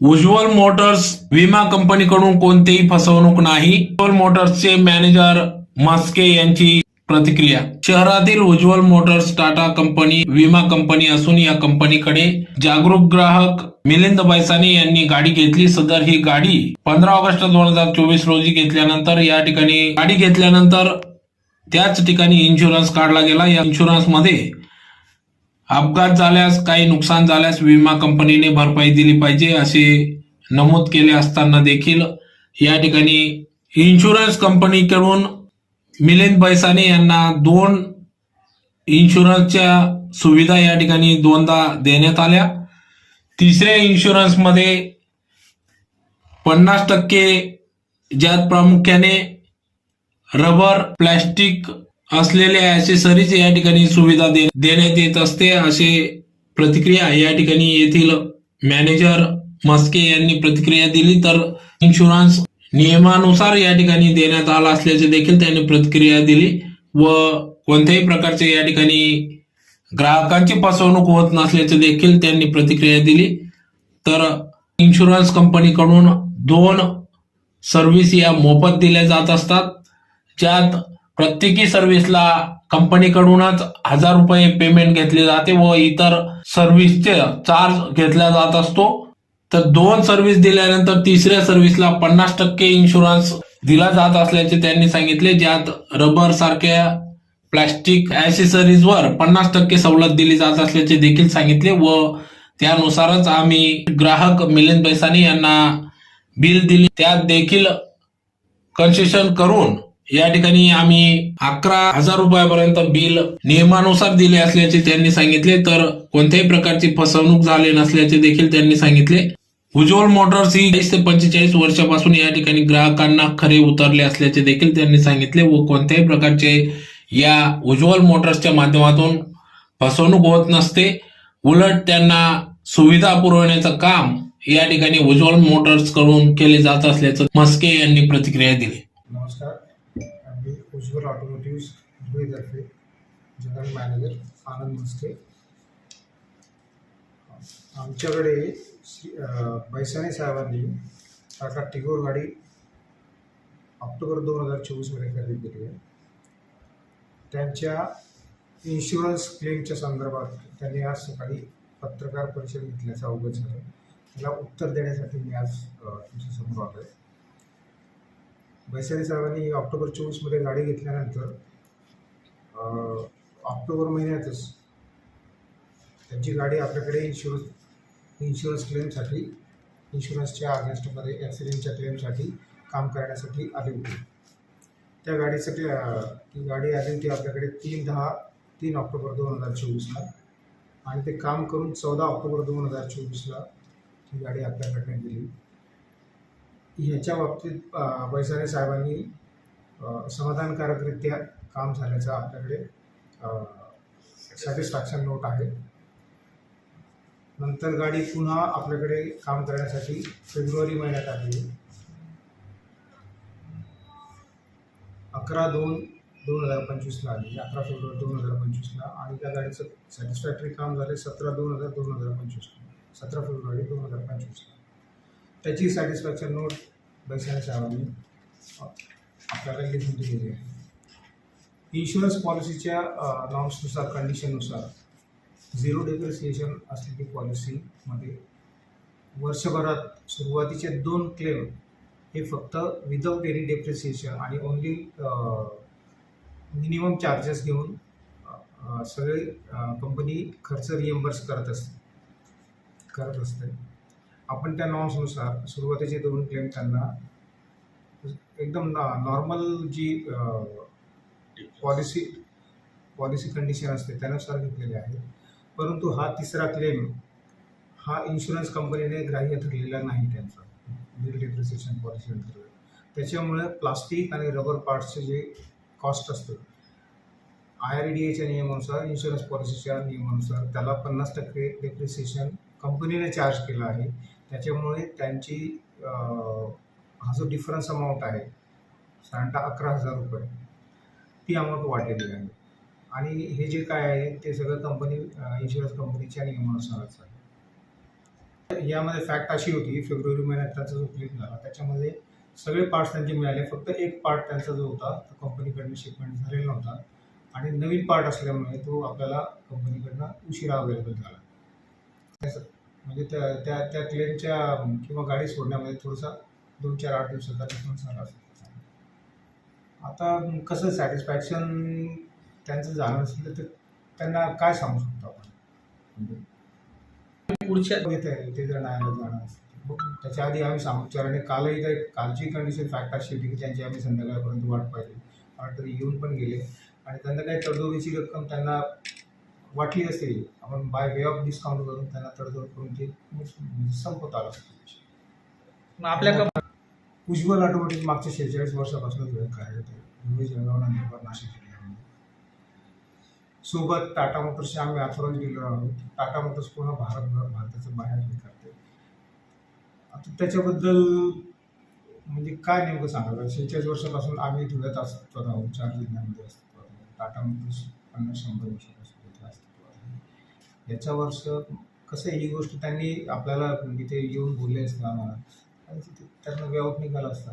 उज्ज्वल Motors विमा कंपनीकडून कोणतीही फसवणूक नाही. उज्ज्वल मोटर्सचे मॅनेजर मास्के यांची प्रतिक्रिया. शहरातील उज्ज्वल मोटर्स टाटा कंपनी विमा कंपनी असून या कंपनीकडे जागरूक ग्राहक मिलिंद बैसानी यांनी गाडी घेतली. सदर ही गाडी पंधरा ऑगस्ट दोन हजार चोवीस रोजी घेतल्यानंतर या ठिकाणी गाडी घेतल्यानंतर त्याच ठिकाणी इन्शुरन्स काढला गेला. या इन्शुरन्समध्ये अपघात झाल्यास काही नुकसान झाल्यास विमा कंपनीने भरपाई दिली पाहिजे असे नमूद केले असताना देखील या ठिकाणी इन्शुरन्स कंपनीकडून मिलिंद बैसाने यांना दोन इन्शुरन्सच्या सुविधा या ठिकाणी दोनदा देण्यात आल्या. तिसऱ्या इन्शुरन्समध्ये पन्नास टक्के ज्यात प्रामुख्याने रबर प्लॅस्टिक असलेल्या ऍसेसरीज या ठिकाणी सुविधा दे- देण्यात येत असते असे प्रतिक्रिया या ठिकाणी येथील मॅनेजर मस्के यांनी प्रतिक्रिया दिली. तर इन्शुरन्स नियमानुसार या ठिकाणी देण्यात आला असल्याचे देखील त्यांनी प्रतिक्रिया दिली व कोणत्याही प्रकारचे या ठिकाणी ग्राहकांची फसवणूक होत नसल्याचे देखील त्यांनी प्रतिक्रिया दिली. तर इन्शुरन्स कंपनीकडून दोन सर्व्हिस या मोफत दिल्या जात असतात. ज्यात प्रत्येकी सर्व्हिसला कंपनीकडूनच हजार रुपये पेमेंट घेतले जाते व इतर सर्व्हिसचे चार्ज घेतला जात असतो. तर दोन सर्व्हिस दिल्यानंतर तिसऱ्या सर्व्हिसला पन्नास टक्के इन्शुरन्स दिला जात असल्याचे त्यांनी सांगितले. ज्यात रबर सारख्या प्लॅस्टिक ॲसेसरीजवर पन्नास टक्के सवलत दिली जात असल्याचे देखील सांगितले व त्यानुसारच आम्ही ग्राहक मिलिंद बैसानी यांना बिल दिली. त्यात देखील कन्सेशन करून या ठिकाणी आम्ही अकरा हजार रुपयापर्यंत बिल नियमानुसार दिले असल्याचे त्यांनी सांगितले तर कोणत्याही प्रकारची फसवणूक झाली नसल्याचे देखील त्यांनी सांगितले. उज्ज्वल मोटर्स ही चाळीस ते पंचेचाळीस वर्षापासून या ठिकाणी ग्राहकांना खरे उतरले असल्याचे देखील त्यांनी सांगितले व कोणत्याही प्रकारचे या उज्ज्वल मोटर्सच्या माध्यमातून फसवणूक होत नसते. उलट त्यांना सुविधा पुरवण्याचं काम या ठिकाणी उज्ज्वल मोटर्सकडून केले जात असल्याचं मस्के यांनी प्रतिक्रिया दिली. मी उज्ज्वल ऑटोमोटिव्ह धुळेतर्फे जनरल मॅनेजर आनंद मस्के आमच्याकडे श्री- बैसाने साहेबांनी टाटा टिगोर गाडी ऑक्टोबर दोन हजार चोवीसमध्ये खरेदी केली आहे. त्यांच्या इन्शुरन्स क्लेमच्या संदर्भात त्यांनी आज सकाळी पत्रकार परिषद घेतल्याचं अवगत झालं. त्याला उत्तर देण्यासाठी मी आज तुमच्या तुमच्यासमोर आलो आहे भैसारी साहेबांनी ऑक्टोबर चोवीसमध्ये गाडी घेतल्यानंतर ऑक्टोबर महिन्यातच त्यांची गाडी आपल्याकडे इन्शुरन्स इन्शुरन्स क्लेमसाठी इन्शुरन्सच्या अगेन्स्टमध्ये ॲक्सिडेंटच्या क्लेमसाठी काम करण्यासाठी आली होती. त्या गाडीचं ती गाडी आली होती आपल्याकडे तीन दहा तीन ऑक्टोबर दोन हजार चोवीसला आणि ते काम करून चौदा ऑक्टोबर दोन हजार चोवीसला ती गाडी आपल्याकडनं गेली. ह्याच्या बाबतीत अ, बैसारे साहेबांनी समाधानकारकरित्या काम झाल्याचं आपल्याकडे सॅटिस्फॅक्शन नोट आहे. नंतर गाडी पुन्हा आपल्याकडे काम करण्यासाठी फेब्रुवारी महिन्यात आली अकरा दोन दोन हजार पंचवीसला आली अकरा फेब्रुवारी दोन हजार पंचवीसला आणि त्या गाडीचं सॅटिस्फॅक्टरी काम झाले सतरा दोन हजार दोन हजार पंचवीसला. सतरा फेब्रुवारी दोन हजार पंचवीसला. त्याची सॅटिस्फॅक्शन नोट बैसाने साहेबांनी आपल्याला लिहून दिलेली आहे. इन्शुरन्स पॉलिसीच्या नॉर्म्सनुसार कंडिशननुसार झिरो डेप्रिसिएशन असलेली पॉलिसीमध्ये वर्षभरात सुरुवातीचे दोन क्लेम हे फक्त विदाऊट एनी डेप्रिसिएशन आणि ओन्ली मिनिमम चार्जेस घेऊन सगळे कंपनी खर्च रिएम्बर्स करत असते. करत असते. आपण त्या नॉर्म्सनुसार सुरुवातीचे दोन क्लेम त्यांना एकदम नॉर्मल जी पॉलिसी पॉलिसी कंडिशन असते त्यानुसार घेतलेले आहे. परंतु हा तिसरा क्लेम हा इन्शुरन्स कंपनीने ग्राह्य ठरलेला नाही त्यांचा बिल डिप्रिसिएशन पॉलिसी अंतर्गत. त्याच्यामुळे प्लास्टिक आणि रबर पार्ट्सचे जे कॉस्ट असते आय आर डी एच्या नियमानुसार इन्शुरन्स पॉलिसीच्या नियमानुसार त्याला पन्नास टक्के डेप्रिसिएशन कंपनीने चार्ज केला आहे. त्याच्यामुळे त्यांची हा जो डिफरन्स अमाऊंट आहे साधारणतः अकरा हजार रुपये ती अमाऊंट वाढलेली आहे. आणि हे जे काय आहे ते सगळं कंपनी इन्शुरन्स कंपनीच्या नियमानुसारच आहे. यामध्ये फॅक्ट अशी होती फेब्रुवारी महिन्यात त्यांचा जो क्लेम झाला त्याच्यामध्ये सगळे पार्ट्स त्यांचे मिळाले फक्त एक पार्ट त्यांचा जो होता तो कंपनीकडनं शिपमेंट झालेला नव्हता. आणि नवीन पार्ट असल्यामुळे तो आपल्याला कंपनीकडनं उशिरा अवेलेबल झाला. त्याचं- म्हणजे त्या त्या त्या क्लेमच्या किंवा गाडी सोडण्यामध्ये थोडासा दोन चार आठ दिवसाचा डिफरन्स असेल. आता कसं सॅटिस्फॅक्शन त्यांचं झालं असेल तर त्यांना काय सांगू शकतो आपण? म्हणजे पुढच्या ते जर न्यायालयात जाणार असेल. तर. त्याच्या आधी आम्ही सामोपचाराने कालही तर कालची कंडिशन फॅक्ट अशी होती की त्यांची आम्ही संध्याकाळपर्यंत वाट पाहिली. ऑर्डर येऊन पण गेले. आणि त्यांना काही तडजोडीची रक्कम त्यांना वाटली असेल आपण बाय वे ऑफ डिस्काउंट करून त्यांना तडजोड करून ते संपत आलं. मग आपल्या कंप- उज्ज्वल ऑटोमॅटिक मागच्या शेहेचाळीस वर्षापासून वेळ कार्यरत आहे धुळे जळगाव नंदुरबार नाशिक जिल्ह्यामध्ये. सोबत टाटा मोटर्सचे आम्ही अथॉराईज डीलर आहोत. टाटा मोटर्स पूर्ण भारतभर भारताचं बाहेर हे करते. आता त्याच्याबद्दल म्हणजे काय नेमकं सांगायचं? शेहेचाळीस वर्षापासून आम्ही धुळ्यात अस्तित्वात आहोत. चार जिल्ह्यांमध्ये आहोत. टाटा मोटर्स पन्नास शंभर वर्षापासून. याच्यावरचं कसं आहे, ही गोष्ट त्यांनी आपल्याला इथे येऊन बोलले असते आम्हाला. त्यांना वे निघाला असता.